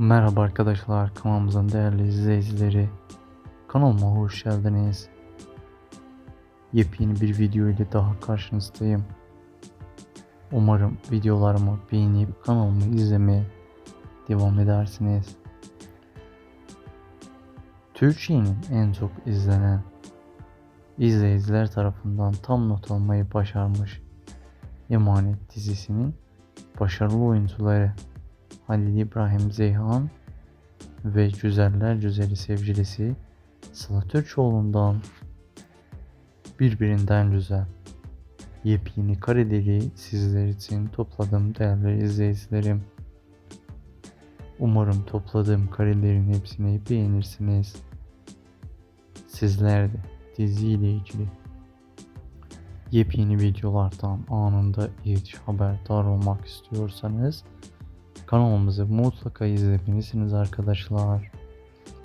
Merhaba arkadaşlar, kanalımızın değerli izleyicileri. Kanalıma hoş geldiniz. Yepyeni bir video ile daha karşınızdayım. Umarım videolarımı beğenip kanalımı izlemeye devam edersiniz. Türkiye'nin en çok izlenen izleyiciler tarafından tam not almayı başarmış Emanet dizisinin başarılı oyuncuları Halil İbrahim Zeyhan ve Güzeller Güzeli sevgilisi Sıla Türkoğlu'ndan birbirinden güzel yepyeni kareleri sizler için topladım değerli izleyicilerim. Umarım topladığım karelerin hepsini beğenirsiniz. Sizler de diziyle ilgili yepyeni videolardan anında ilk haberdar olmak istiyorsanız kanalımızı mutlaka izlemelisiniz arkadaşlar.